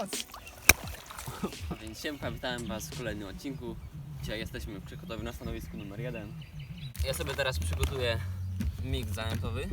Moc! Więc siemka, witam was w kolejnym odcinku. Dzisiaj jesteśmy przygotowi na stanowisku numer jeden. Ja sobie teraz przygotuję miks zanętowy.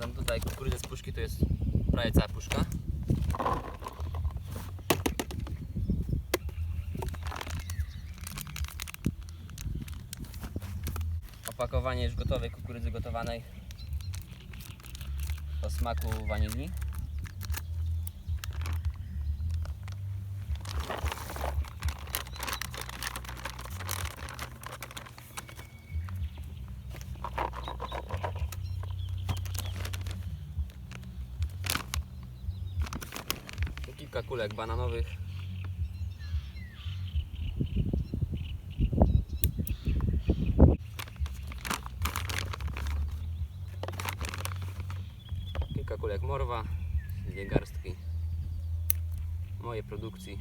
Dam tutaj kukurydzę z puszki, to jest prawie cała puszka. Opakowanie już gotowej kukurydzy gotowanej o smaku wanilii. Kilka kulek bananowych. Kilka kulek morwa, dwie garstki mojej produkcji.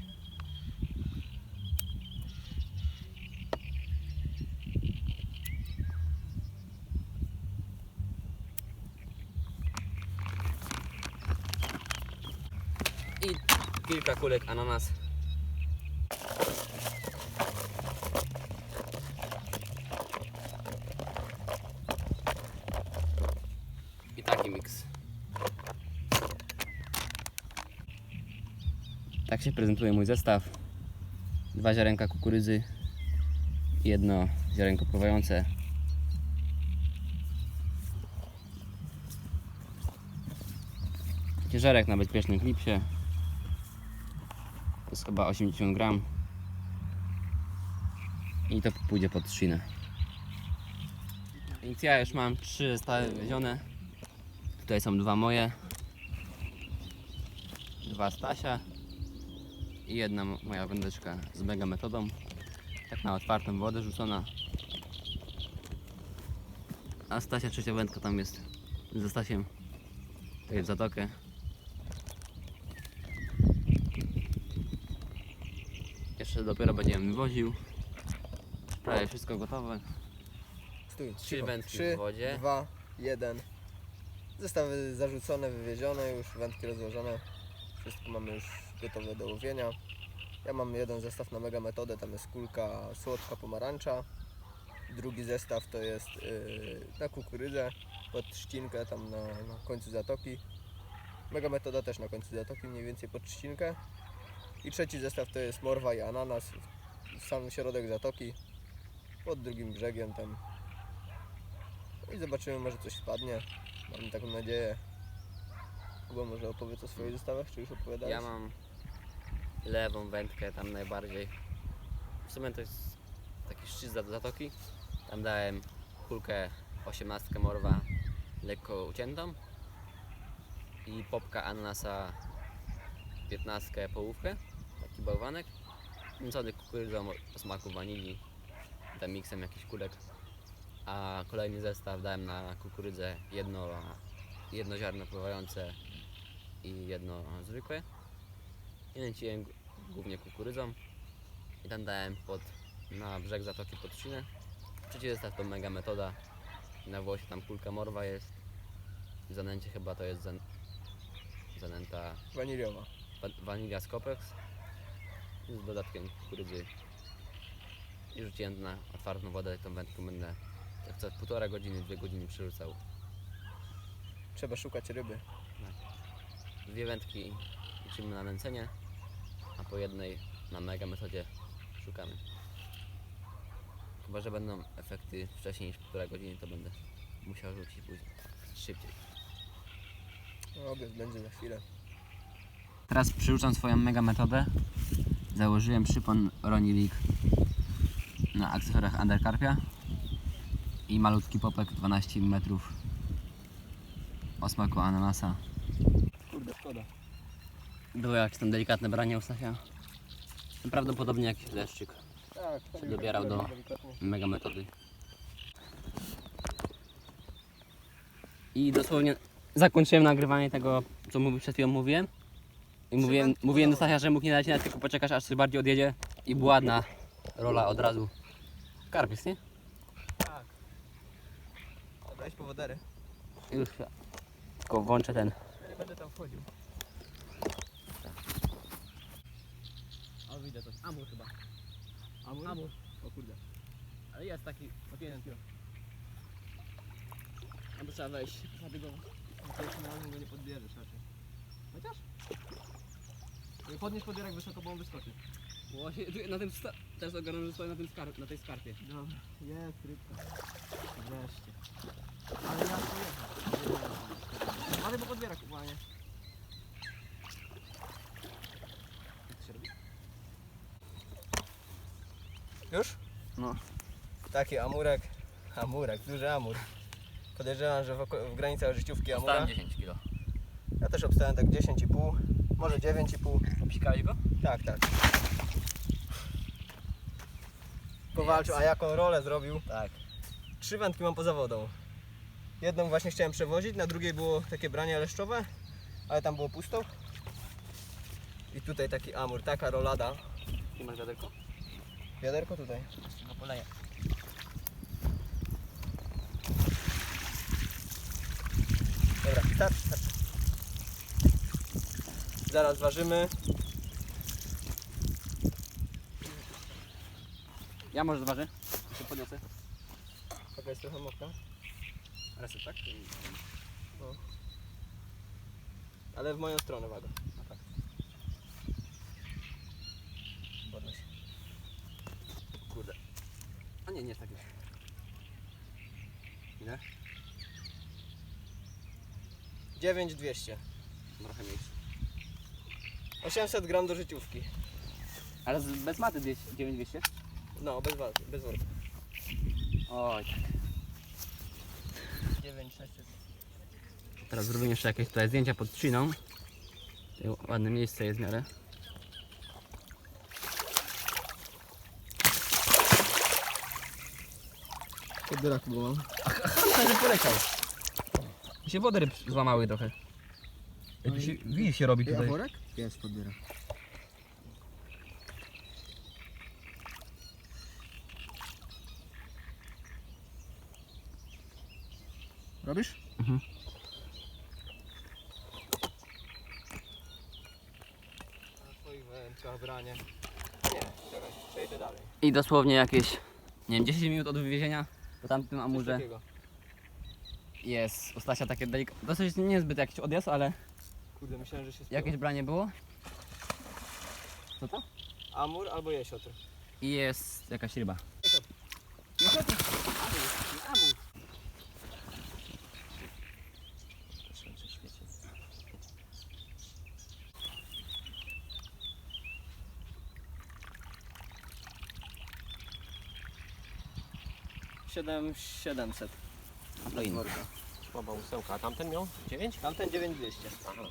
I kilka kulek ananas. I taki miks. Tak się prezentuje mój zestaw. Dwa ziarenka kukurydzy, jedno ziarenko pływające. Ciężarek na bezpiecznym klipsie. Jest chyba 80 gram. I to pójdzie pod trzcinę. Więc ja już mam trzy zestawy wiezione. Tutaj są dwa moje. Dwa Stasia. I jedna mo- moja wędeczka z mega metodą. Tak na otwartą wodę rzucona. A Stasia trzecia wędka tam jest ze Stasiem. To jest w zatokę. Jeszcze dopiero będziemy woził. Prawie wszystko gotowe. Stój, Trzy cicho. wędki w wodzie. dwa, jeden. Zestawy zarzucone, wywiezione już, wędki rozłożone. Wszystko mamy już gotowe do łowienia. Ja mam jeden zestaw na mega metodę, tam jest kulka słodka pomarańcza. Drugi zestaw to jest yy, na kukurydzę pod trzcinkę tam na, na końcu zatoki. Mega metoda też na końcu zatoki, mniej więcej pod trzcinkę. I trzeci zestaw to jest morwa i ananas. Sam środek zatoki. Pod drugim brzegiem tam no i zobaczymy, może coś spadnie. Mam taką nadzieję. Bo może opowiedz o swoich zestawach, czy już opowiadałeś? Ja mam lewą wędkę tam najbardziej. W sumie to jest taki szczyt za- zatoki. Tam dałem kulkę 18 morwa lekko uciętą i popka ananasa 15 połówkę, taki bałwanek. Mięsony kukurydzą o smaku wanilii, tam miksem jakichś kulek. A kolejny zestaw dałem na kukurydzę jedno, jedno ziarno pływające i jedno zwykłe. I nęciłem głównie kukurydzą. I tam dałem pod, na brzeg zatoki pod trzcinę. Trzeci zestaw to mega metoda. Na włosie tam kulka morwa jest. Zanęcie chyba to jest zan, zanęta Waniliowa. Wa- wanilia z Copex z dodatkiem kukurydzy. I rzuciłem na otwartą wodę tą wędkę będę tak co półtora godziny, dwie godziny przerzucał. Trzeba szukać ryby. Dwie wędki liczymy na nęcenie, a po jednej na mega metodzie szukamy. Chyba, że będą efekty wcześniej niż półtora godziny, to będę musiał rzucić później, szybciej. No, obiad będzie za chwilę. Teraz przerzucam swoją mega metodę. Założyłem przypon Ronilik na akcesorach undercarpia i malutki popek 12 mm o smaku ananasa. Kurde, szkoda. Było jakieś tam delikatne branie u. Prawdopodobnie jakiś leszczyk. Tak, Się dobierał do- Mega metody. I dosłownie zakończyłem nagrywanie tego, co przed chwilą mówiłem. I mówiłem, mówiłem do Stasia, że mógł nie dać nacinać, tylko poczekasz aż coś bardziej odjedzie i była ładna rola od razu. Karp jest, nie? Tak. Weź powodery. Już chwila. Tylko włączę ten. Ja nie będę tam wchodził. O, widzę to. Amur chyba. Amur? Amur. O kurde. Ale jest taki za 5 kilo. Albo trzeba wejść. Dlatego na go nie podbierzesz raczej. Podnieś podbierak wysoko, bo on wyskoczy. Właśnie, tu na tym sta- teraz ogarnąłem, że stoi na, tym skar- na tej skarpie. Dobra, jest rybka. Wreszcie. Ale ja pojechał. Ale bo podbierak uwalnia. Już? No. Taki amurek. Amurek, duży amur. Podejrzewam, że w, oko- w granicach życiówki amura. Stałem 10 kilo. Ja też obstałem tak 10,5, może 9,5. Obsikałeś go? Tak, tak. Powalczył, a jaką rolę zrobił? Tak. Trzy wędki mam poza wodą. Jedną właśnie chciałem przewozić, na drugiej było takie branie leszczowe, ale tam było pusto. I tutaj taki amur, taka rolada. I masz wiaderko? Wiaderko tutaj. No poleję. Dobra, starczy, starczy. Zaraz ważymy. Ja może zważę. Się podniosę. Taka jest trochę mokra, Reset, tak? ale w moją stronę waga. No tak. Podnoś. Kurde. A nie, nie jest tak już. Ile? 9200. Trochę mniejszy. 800 gram do życiówki. Ale z, bez maty 9200? No, bez, wa- bez worka. Oj. 9600. Teraz zrobimy jeszcze jakieś tutaj zdjęcia pod trzyną. Tutaj Ładne miejsce jest w miarę. Podbieraku go mam. Ale poleciał. I się wody ryb złamały trochę. Jakby się, wil się robi tutaj. worek? Jest podbierak. Robisz? Mhm. Na swoich wędkach branie. Nie, czekaj, przejdę dalej. I dosłownie jakieś, nie wiem, 10 minut od wywiezienia po tamtym amurze jest u Stasia takie delik... Dosyć niezbyt jakiś odjazd, ale Kurde, myślałem, że się spiął. jakieś branie było. Co to? Amur albo jesiotr. I jest jakaś ryba. Siedem, 700. A to inny. Słaba ósemka, a tamten miał 9? Tamten 9200. Aha.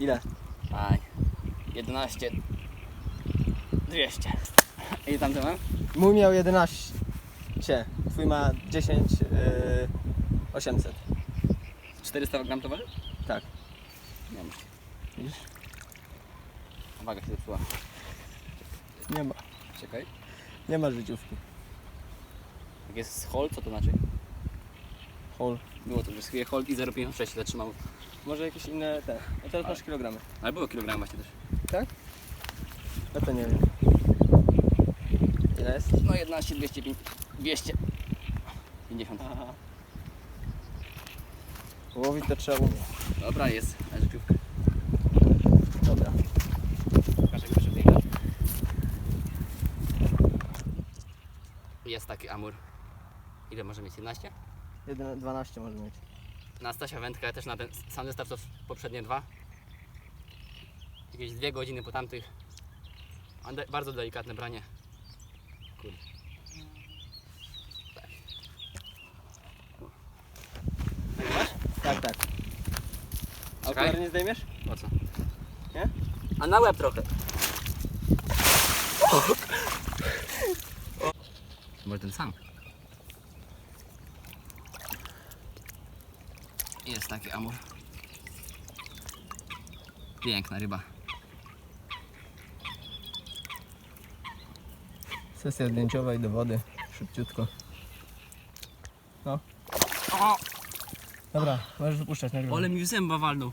Ile? Aj. 11. 200. I tamten mam? Mój miał 11. Twój ma 10, yy, 800. 400 gram to waży? Tak. Nie wiem. Widzisz? Waga się zepsuła. Nie ma. Czekaj. Nie ma życiówki. Jak jest hold, co to znaczy? Hol. Było to, że sobie hold i 0,56 zatrzymał. Może jakieś inne te. A teraz masz kilogramy. Ale było kilogram właśnie też. No to nie wiem. Ile jest? No 11, 205, 200. 50. Aha. Łowić to trzeba umieć. Dobra jest, na życiówkę. Dobra. Proszę pięknie. Jest taki amur. Ile może mieć? 11? 1, 12 może mieć. Na Stasia wędkę też na ten sam zestaw co poprzednie dwa. Jakieś dwie godziny po tamtych. De- bardzo delikatne branie. Kurde. Tak. Tak, tak. A okulary nie zdejmiesz? Po co? Nie? A na łeb trochę. Może ten sam. Jest taki amur. Piękna ryba. Sesja zdjęciowa i do wody. Szybciutko. No. Dobra, możesz wypuszczać nagrywaj. Ale mi zęba walnął.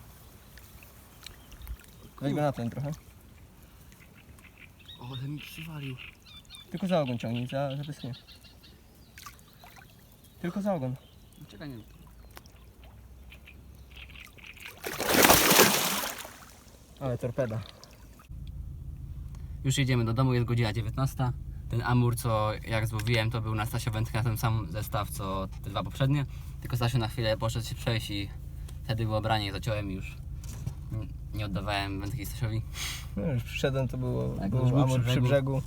Weź go na ten trochę. Ale mi przywalił. Tylko za ogon ciągnij, za, nie. Tylko za ogon. Czekaj, nie. Ale torpeda. Już jedziemy do domu, jest godzina 19. Ten amur, co jak złowiłem, to był na Stasia Wędka ten sam zestaw, co te dwa poprzednie. Tylko Stasiu na chwilę poszedł się przejść i wtedy było branie, zaciąłem już. Nie oddawałem wędki Stasiowi. No już przyszedłem, to było, Tak, był amur przy przy brzegu. brzegu.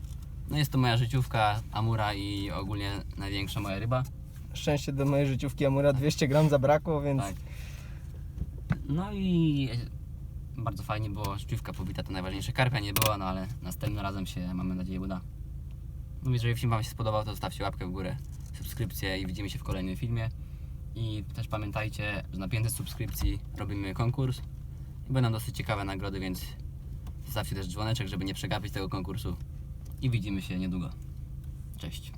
No jest to moja życiówka, amura i ogólnie największa moja ryba. Szczęście do mojej życiówki Amura 200 gram zabrakło, więc Tak. No i bardzo fajnie było, życiówka pobita to najważniejsze. Karpia nie było, no ale następnym razem się, mamy nadzieję, uda. No jeżeli film Wam się spodobał, to zostawcie łapkę w górę, subskrypcję i widzimy się w kolejnym filmie. I też pamiętajcie, że na 500 subskrypcji robimy konkurs i będą dosyć ciekawe nagrody, więc zostawcie też dzwoneczek, żeby nie przegapić tego konkursu. I widzimy się niedługo. Cześć.